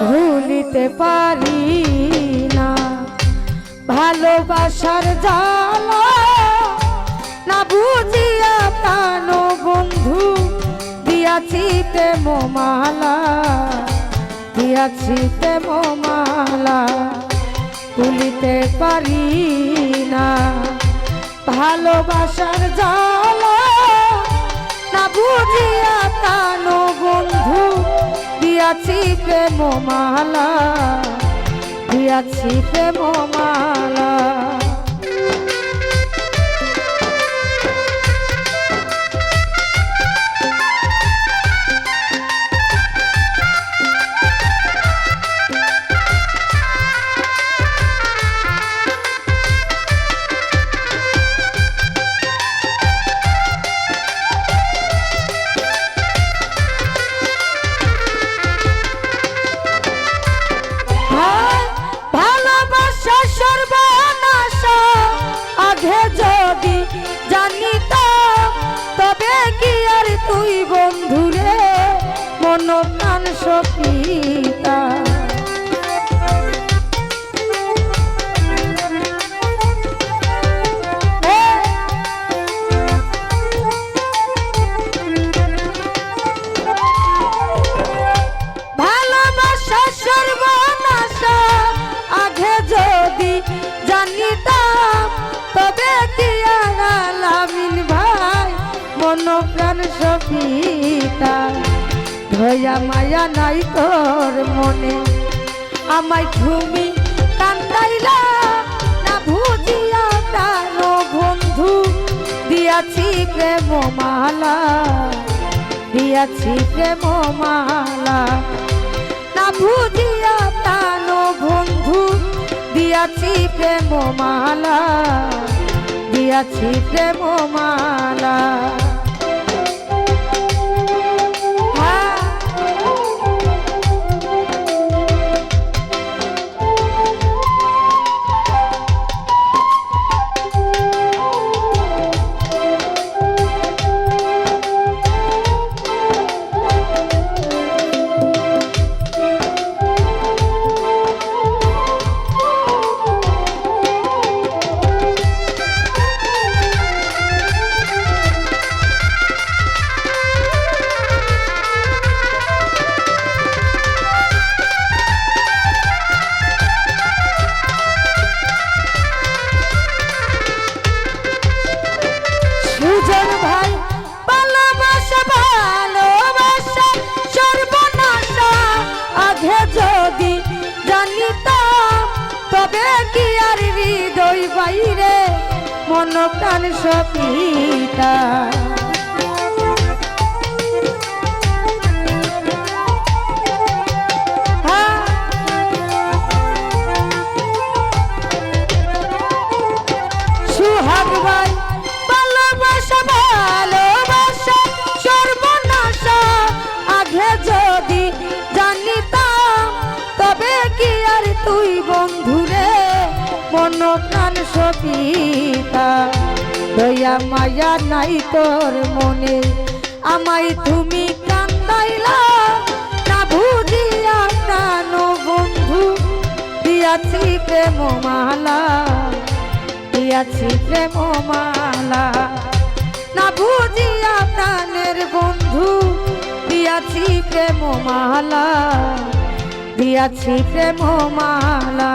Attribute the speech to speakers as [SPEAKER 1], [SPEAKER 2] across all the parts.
[SPEAKER 1] ভুলিতে পারি না। ভালোবাসার জ্বালা না বুঝিয়া প্রাণ বন্ধু, দিয়াছি প্রেম মালা, দিয়াছি প্রেম মালা ভুলিতে পারি না। ভালোবাসার জ্বালা না বুঝিয়া প্রাণ বন্ধু দিয়াছি প্রেম মালা দিয়াছি প্রেম মালা আগে যদি জানিতাম তবে কি আর তুই বন্ধুরে? মন প্রাণ সপিতা সপিতা ধয়া মায়া নাই তোর মনে। আমায় তুমি কান্দাইলা, না ভুজিয়া প্রাণ বন্ধু, দিয়াছি প্রেম মালা দিয়াছি প্রেম মালা না বুঝিয়া প্রাণ বন্ধু, দিয়াছি প্রেম মালা দিয়াছি প্রেম মালা বাইরে মন প্রাণ সপিতা সপিতা দয়া মায়া নাই তোর মনে। আমায় তুমি কান্দাইলা, না বুঝিয়া প্রাণ বন্ধু। দিয়াছি প্রেম মালা দিয়াছি প্রেম মালা না বুঝিয়া প্রাণের বন্ধু, দিয়াছি প্রেম মালা দিয়াছি প্রেম মালা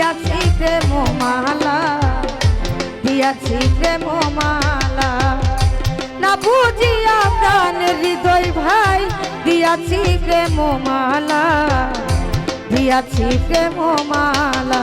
[SPEAKER 1] দিয়াছি প্রেম দিয়াছি প্রেম না বুঝিয়া প্রাণের হৃদয় ভাই, দিয়াছি প্রেম মালা দিয়াছি প্রেম মালা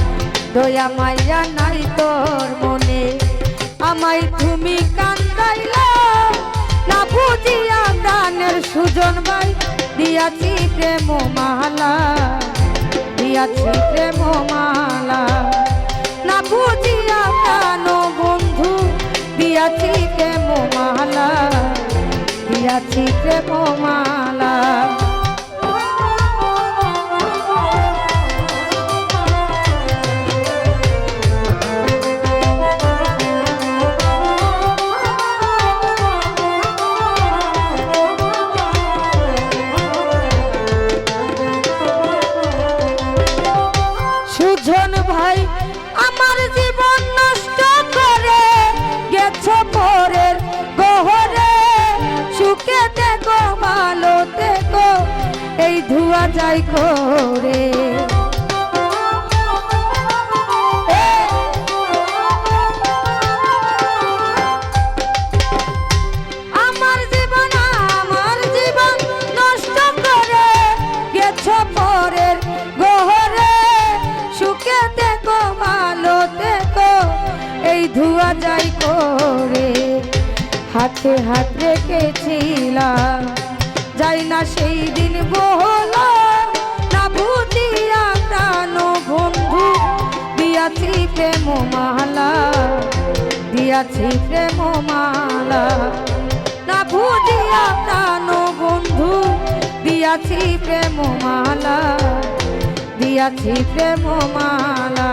[SPEAKER 1] দয়া মাইয়া নাই তোর মনে। আমায় তুমি কান্দাইলা, না বুঝিয়া প্রাণের সুজন ভাই দিয়াছি প্রেম মালা দিয়াছি প্রেম মালা না বুঝিয়া প্রাণ বন্ধু, দিয়াছি প্রেম মালা দিয়াছি প্রেম মালা এই ধোয়া যাই করে। হাতে হাত রেখেছিলাম যাই না সেই দিন বহলা। প্রেম মালা দিয়াছি প্রেম মালা না ভুলিয়া প্রাণ বন্ধু, দিয়াছি প্রেম মালা দিয়াছি প্রেম মালা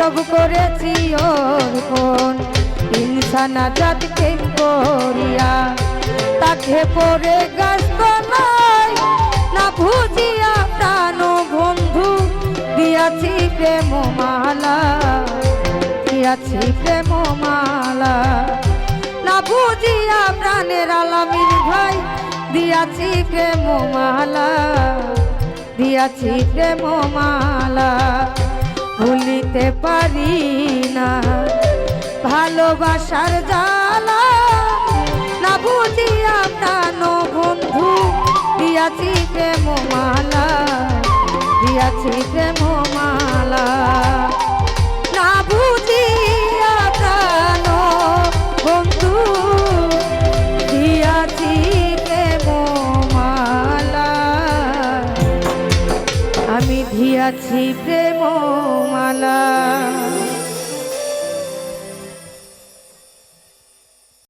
[SPEAKER 1] সব করেছি অর্পণ ইনসানা জাতকে করিয়া, তাকে পরে গাছতলায় না বুঝিয়া প্রাণ বন্ধু দিয়াছি প্রেম মালা দিয়াছি প্রেম মালা না বুঝিয়া প্রাণের আলামিন ভাই দিয়াছি প্রেম মালা দিয়াছি প্রেম মালা ভুলিতে পারি না। ভালোবাসার জ্বালা না বুঝিয়া প্রাণ বন্ধু দিয়াছি প্রেম মালা দিয়াছি প্রেম